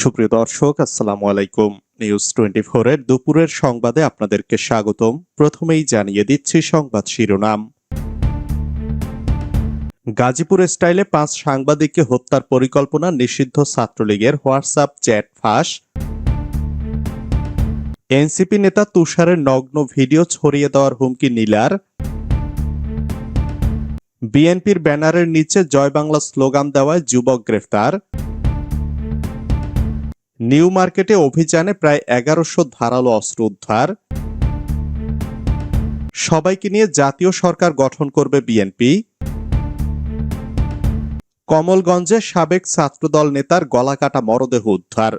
সুপ্রিয় দর্শক, আসসালামু আলাইকুম। নিউজ টোয়েন্টি এর দুপুরের সংবাদে আপনাদেরকে স্বাগতম। প্রথমেই জানিয়ে দিচ্ছি সংবাদ শিরোনাম। গাজীপুর স্টাইলে পাঁচ সাংবাদিককে হত্যার পরিকল্পনা নিষিদ্ধ ছাত্রলীগের হোয়াটসঅ্যাপ চ্যাট ফাঁস। এনসিপি নেতা তুষারের নগ্ন ভিডিও ছড়িয়ে দেওয়ার হুমকি নীলার। বিএনপির ব্যানারের নিচে জয় বাংলা স্লোগান দেওয়ায় যুবক গ্রেফতার। নিউ মার্কেটে অভিযানে প্রায় এগারোশো ধারালো অস্ত্র উদ্ধার। সবাইকে নিয়ে জাতীয় সরকার গঠন করবে বিএনপি। কমলগঞ্জে সাবেক ছাত্রদল নেতার গলাকাটা মরদেহ উদ্ধার।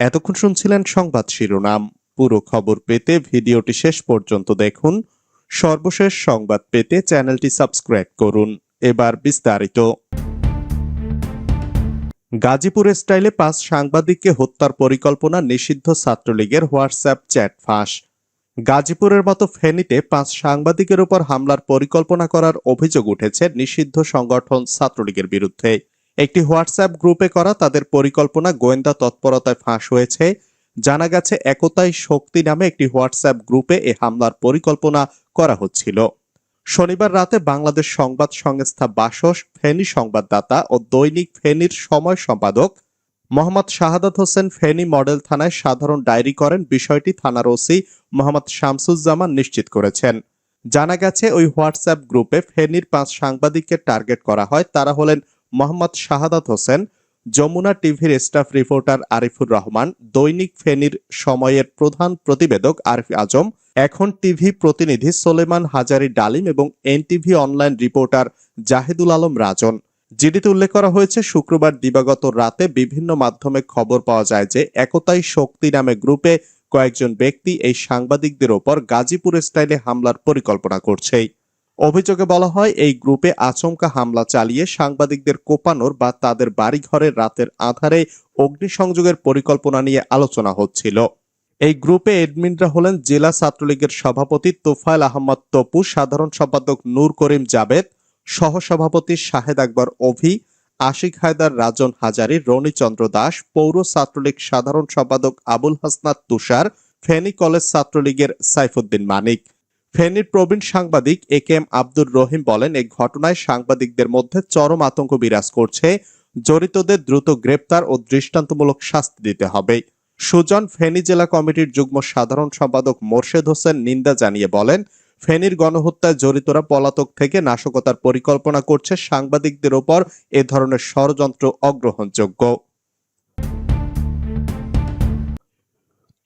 এতক্ষণ শুনছিলেন সংবাদ শিরোনাম। পুরো খবর পেতে ভিডিওটি শেষ পর্যন্ত দেখুন। সর্বশেষ সংবাদ পেতে চ্যানেলটি সাবস্ক্রাইব করুন। এবার বিস্তারিত। গাজীপুর স্টাইলে পাঁচ সাংবাদিককে হত্যার পরিকল্পনা নিষিদ্ধ ছাত্রলীগের হোয়াটসঅ্যাপ চ্যাট ফাঁস। গাজীপুরের মতো ফেনীতে পাঁচ সাংবাদিকের উপর হামলার পরিকল্পনা করার অভিযোগ উঠেছে নিষিদ্ধ সংগঠন ছাত্রলীগের বিরুদ্ধে। একটি হোয়াটসঅ্যাপ গ্রুপে করা তাদের পরিকল্পনা গোয়েন্দা তৎপরতায় ফাঁস হয়েছে। জানা গেছে, একতাই শক্তি নামে একটি হোয়াটসঅ্যাপ গ্রুপে এ হামলার পরিকল্পনা করা হচ্ছিল। শনিবার রাতে বাংলাদেশ সংবাদ সংস্থা বাসস, ফেনী সংবাদদাতা ও দৈনিক ফেনীর সময় সম্পাদক মোহাম্মদ শাহাদাত হোসেন ফেনী মডেল থানায় সাধারণ ডায়েরি করেন, বিষয়টি থানার ওসি মোহাম্মদ শামসুজ্জামান নিশ্চিত করেছেন। জানা গেছে, ওই হোয়াটসঅ্যাপ গ্রুপে ফেনীর পাঁচ সাংবাদিককে টার্গেট করা হয়। তারা হলেন মোহাম্মদ শাহাদাত হোসেন, যমুনা টিভির স্টাফ রিপোর্টার আরিফুর রহমান, দৈনিক ফেনীর সময়ের প্রধান প্রতিবেদক আরিফ আজম এখন টিভি প্রতিনিধি সোলেমান হাজারি ডালিম এবং NTV online reporter Zahidul Alam Rajan. জিডিতে উল্লেখ করা হয়েছে, শুক্রবার দিবাগত রাতে বিভিন্ন মাধ্যমে খবর পাওয়া যায় যে একতাই শক্তি নামে গ্রুপে কয়েকজন ব্যক্তি এই সাংবাদিকদের ওপর গাজীপুর স্টাইলে হামলার পরিকল্পনা করছে। অভিযোগে বলা হয়, এই গ্রুপে আচমকা হামলা চালিয়ে সাংবাদিকদের কোপানোর বা তাদের বাড়িঘরের রাতের আধারে অগ্নিসংযোগের পরিকল্পনা নিয়ে আলোচনা হচ্ছিল। এই গ্রুপে এডমিনরা হলেন জেলা ছাত্রলীগের সভাপতি তোফায়েল আহমদ তপু, সাধারণ সম্পাদক নূর করিম জাবেদ, সহসভাপতি শাহেদ আকবর অভি, আশিক হায়দার রাজন হাজারি রনিচন্দ্র দাস, পৌর ছাত্রলীগ সাধারণ সম্পাদক আবুল হাসনাত তুষার, ফেনী কলেজ ছাত্রলীগের সাইফুদ্দিন মানিক। ফেনীর প্রবীণ সাংবাদিক এ কে এম আব্দুর রহিম বলেন, এই ঘটনায় সাংবাদিকদের মধ্যে চরম আতঙ্ক বিরাজ করছে। জড়িতদের দ্রুত গ্রেপ্তার ও দৃষ্টান্তমূলক শাস্তি দিতে হবে। সুজন ফেনী জেলা কমিটির যুগ্ম সাধারণ সম্পাদক মোর্শেদ হোসেন নিন্দা জানিয়ে বলেন, ফেনীর গণহত্যায় জড়িতরা পলাতক থেকে নাশকতার পরিকল্পনা করছে, সাংবাদিকদের ওপর এ ধরনের ষড়যন্ত্র অগ্রহণযোগ্য।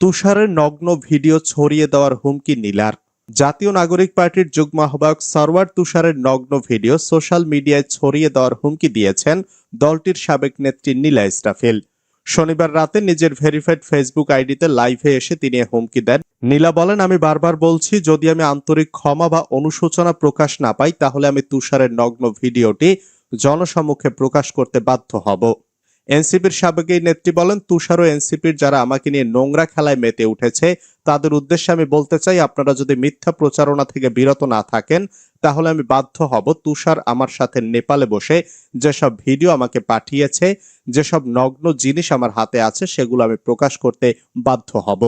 তুষারের নগ্ন ভিডিও ছড়িয়ে দেওয়ার হুমকি নীলার। জাতীয় নাগরিক পার্টির যুগ্ম আহ্বায়ক সরওয়ার তুষারের নগ্ন ভিডিও সোশ্যাল মিডিয়ায় ছড়িয়ে দেওয়ার হুমকি দিয়েছেন দলটির সাবেক নেত্রী নীলা ইস্টাফিল শনিবার রাতে নিজের ভেরিফাইড ফেসবুক আইডিতে লাইভে এসে তিনি হুমকি দেন। নীলা বলেন, আমি বারবার বলছি, যদি আমি আন্তরিক ক্ষমা বা অনুশোচনা প্রকাশ না পাই, তাহলে আমি তুষারের নগ্ন ভিডিওটি জনসম্মুখে প্রকাশ করতে বাধ্য হব। এনসিপির সাবেক এই নেত্রী বলেন তুষার ও এনসিপির যারা আমাকে নিয়ে নোংরা খেলায় মেতে উঠেছে, তাদের উদ্দেশ্যে আমি বলতে চাই, আপনারা যদি মিথ্যা প্রচারণা থেকে বিরত না থাকেন, তাহলে আমি বাধ্য হব তুষার আমার সাথে নেপালে বসে যেসব ভিডিও আমাকে পাঠিয়েছে, যেসব নগ্ন জিনিস আমার হাতে আছে, সেগুলো আমি প্রকাশ করতে বাধ্য হব।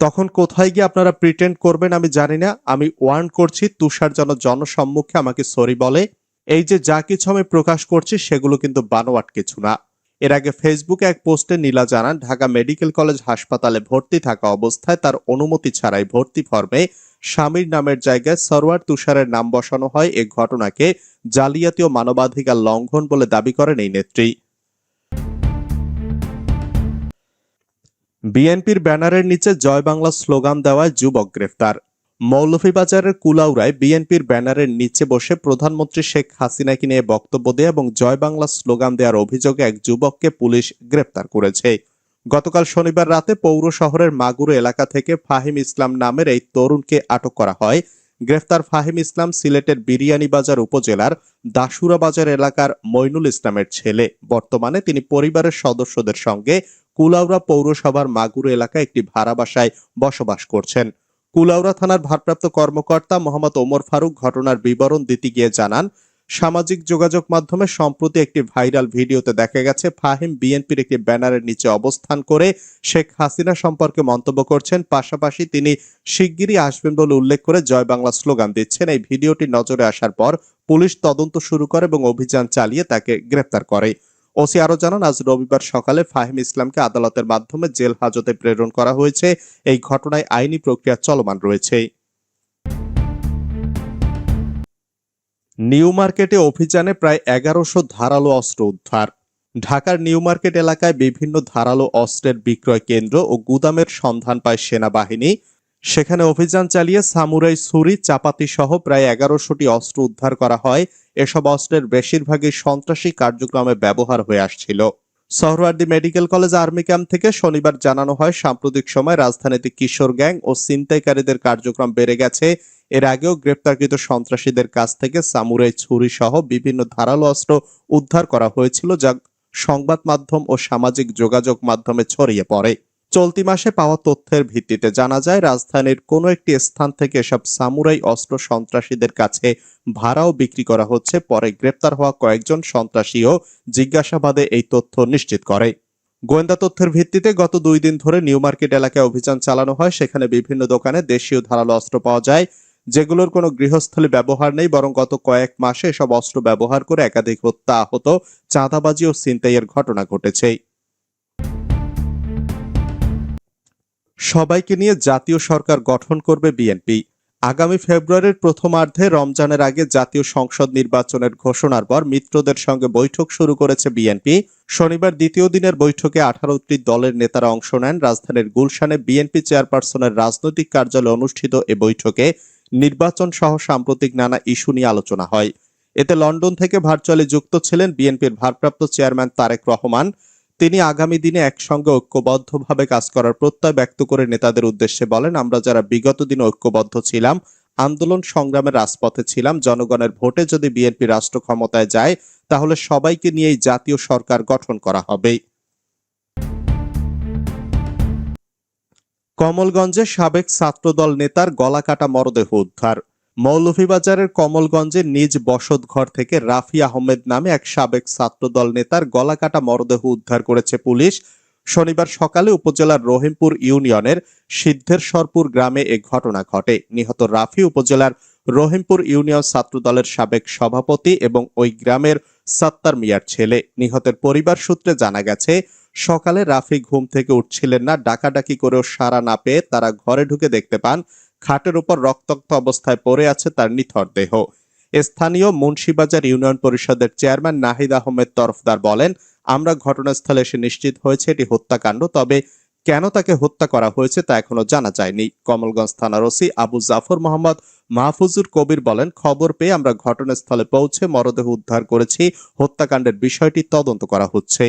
তখন কোথায় গিয়ে আপনারা প্রিটেন্ড করবেন আমি জানি না, আমি ওয়ার্ন করছি, তুষার যেন জনসম্মুখে আমাকে সরি বলে, এই যে যা কিছু আমি প্রকাশ করছি, সেগুলো কিন্তু বানোয়াট কিছু না। এর আগে ফেসবুকে এক পোস্টে নীলা জানান, ঢাকা মেডিকেল কলেজ হাসপাতালে ভর্তি থাকা অবস্থায় তার অনুমতি ছাড়াই ভর্তি ফর্মে স্বামীর নামের জায়গায় সরওয়ার তুষারের নাম বসানো হয়। এ ঘটনাকে জালিয়াতি ও মানবাধিকার লঙ্ঘন বলে দাবি করেন এই নেত্রী। বিএনপির ব্যানারের নিচে জয় বাংলা স্লোগান দেওয়ায় যুবক গ্রেফতার। মৌলভীবাজারের কুলাউড়ায় বিএনপির ব্যানারের নিচে বসে প্রধানমন্ত্রী শেখ হাসিনাকে নিয়ে বক্তব্য দেয় এবং জয় বাংলা স্লোগান দেওয়ার অভিযোগে এক যুবককে পুলিশ গ্রেপ্তার করেছে। গতকাল শনিবার রাতে পৌর শহরের মাগুরো এলাকা থেকে ফাহিম ইসলাম নামের এই তরুণকে আটক করা হয়। গ্রেফতার ফাহিম ইসলাম সিলেটের বিরিয়ানীবাজার উপজেলার দাসুরা বাজার এলাকার মইনুল ইসলামের ছেলে। বর্তমানে তিনি পরিবারের সদস্যদের সঙ্গে কুলাউড়া পৌরসভার মাগুরো এলাকায় একটি ভাড়া বাসায় বসবাস করছেন। কুলাউড়া থানার ভারপ্রাপ্ত কর্মকর্তা মোহাম্মদ ওমর ফারুক ঘটনার বিবরণ দিতে গিয়ে জানান, সামাজিক যোগাযোগ মাধ্যমে সম্প্রতি একটি ভাইরাল ভিডিওতে দেখা গেছে ফাহিম বিএনপির একটি ব্যানারের নিচে অবস্থান করে শেখ হাসিনা সম্পর্কে মন্তব্য করছেন। পাশাপাশি তিনি শিগগিরই আসবেন বলে উল্লেখ করে জয় বাংলা স্লোগান দিচ্ছেন। এই ভিডিওটি নজরে আসার পর পুলিশ তদন্ত শুরু করে এবং অভিযান চালিয়ে তাকে গ্রেপ্তার করে। ওসি আরও জানান, আজ রবিবার সকালে ফাহিম ইসলামকে আদালতের মাধ্যমে জেল হাজতে প্রেরণ করা হয়েছে। এই ঘটনায় আইনি প্রক্রিয়া চলমান রয়েছে। নিউ মার্কেটে অভিযানে প্রায় এগারোশো ধারালো অস্ত্র উদ্ধার। ঢাকার নিউ মার্কেট এলাকায় বিভিন্ন ধারালো অস্ত্রের বিক্রয় কেন্দ্র ও গুদামের সন্ধান পায় সেনাবাহিনী। সেখানে অভিযান চালিয়ে সামুরাই ছুরি চাপাতি সহ প্রায় এগারোশোটি অস্ত্র উদ্ধার করা হয়। এসব অস্ত্রের বেশিরভাগই সন্ত্রাসী কার্যক্রমে ব্যবহার হয়ে আসছিল। Suhrawardy medical college army camp থেকে শনিবার জানানো হয়, সাম্প্রতিক সময় রাজধানীতে কিশোর গ্যাং ও ছিনতাইকারীদের কার্যক্রম বেড়ে গেছে। এর আগেও গ্রেপ্তারকৃত সন্ত্রাসীদের কাছ থেকে সামুরাই ছুরি সহ বিভিন্ন ধারালো অস্ত্র উদ্ধার করা হয়েছিল, যা সংবাদ মাধ্যম ও সামাজিক যোগাযোগ মাধ্যমে ছড়িয়ে পড়ে। চলতি মাসে পাওয়া তথ্যের ভিত্তিতে জানা যায়, রাজধানীর কোনো একটি স্থান থেকে এসব সামুরাই অস্ত্র সন্ত্রাসীদের কাছে ভাড়াও বিক্রি করা হচ্ছে। পরে গ্রেপ্তার হওয়া কয়েকজন সন্ত্রাসীও জিজ্ঞাসাবাদে এই তথ্য নিশ্চিত করে। গোয়েন্দা তথ্যের ভিত্তিতে গত দুই দিন ধরে নিউ মার্কেট এলাকায় অভিযান চালানো হয়। সেখানে বিভিন্ন দোকানে দেশীয় ধারালো অস্ত্র পাওয়া যায়, যেগুলোর কোনো গৃহস্থলে ব্যবহার নেই, বরং গত কয়েক মাসে এসব অস্ত্র ব্যবহার করে একাধিক হত্যা আহত চাঁদাবাজি ও ছিনতাইয়ের ঘটনা ঘটেছে। সবাইকে নিয়ে জাতীয় সরকার গঠন করবে বিএনপি। আগামী ফেব্রুয়ারির প্রথমার্ধে রমজানের আগে জাতীয় সংসদ নির্বাচনের ঘোষণার পর মিত্রদের সঙ্গে বৈঠক শুরু করেছে বিএনপি। শনিবার দ্বিতীয় দিনের বৈঠকে আঠারোটি দলের নেতারা অংশ নেন। রাজধানীর গুলশানে বিএনপি চেয়ারপারসনের রাজনৈতিক কার্যালয়ে অনুষ্ঠিত এ বৈঠকে নির্বাচন সহ সাম্প্রতিক নানা ইস্যু নিয়ে আলোচনা হয়। এতে লন্ডন থেকে ভার্চুয়ালি যুক্ত ছিলেন বিএনপির ভারপ্রাপ্ত চেয়ারম্যান তারেক রহমান। তিনি আগামী দিনে একসঙ্গে ঐক্যবদ্ধভাবে কাজ করার প্রত্যয় ব্যক্ত করে নেতাদের উদ্দেশ্যে বলেন, আমরা যারা বিগত দিনে ঐক্যবদ্ধ ছিলাম, আন্দোলন সংগ্রামের রাজপথে ছিলাম, জনগণের ভোটে যদি বিএনপি রাষ্ট্র ক্ষমতায় যায়, তাহলে সবাইকে নিয়েই জাতীয় সরকার গঠন করা হবে। কমলগঞ্জে সাবেক ছাত্রদল নেতার গলাকাটা মরদেহ উদ্ধার। মৌলভীবাজারের কমলগঞ্জে নিজ বসতঘর থেকে রাফি আহমেদ নামে এক সাবেক ছাত্রদল নেতার গলাকাটা মরদেহ উদ্ধার করেছে পুলিশ। শনিবার সকালে উপজেলার রহিমপুর ইউনিয়নের সিদ্ধেশ্বরপুর গ্রামে এ ঘটনা ঘটে। নিহত রাফি উপজেলার রহিমপুর ইউনিয়ন ছাত্রদলের সাবেক সভাপতি এবং ওই গ্রামের সাত্তার মিয়ার ছেলে। নিহতের পরিবার সূত্রে জানা গেছে, সকালে রাফি ঘুম থেকে উঠছিলেন না, ডাকাডাকি করেও সাড়া না পেয়ে তারা ঘরে ঢুকে দেখতে পান খাটের উপর রক্তাক্ত অবস্থায় পড়ে আছে তার নিথর দেহ। স্থানীয় মুন্সিবাজার ইউনিয়ন পরিষদের চেয়ারম্যান নাহিদ আহমেদ তরফদার বলেন, আমরা ঘটনাস্থলে এসে নিশ্চিত হয়েছে এটি হত্যাকাণ্ড, তবে কেন তাকে হত্যা করা হয়েছে তা এখনও জানা যায়নি। কমলগঞ্জ থানার ওসি আবু জাফর মোহাম্মদ মাহফুজুর কবির বলেন, খবর পেয়ে আমরা ঘটনাস্থলে পৌঁছে মরদেহ উদ্ধার করেছি। হত্যাকাণ্ডের বিষয়টি তদন্ত করা হচ্ছে।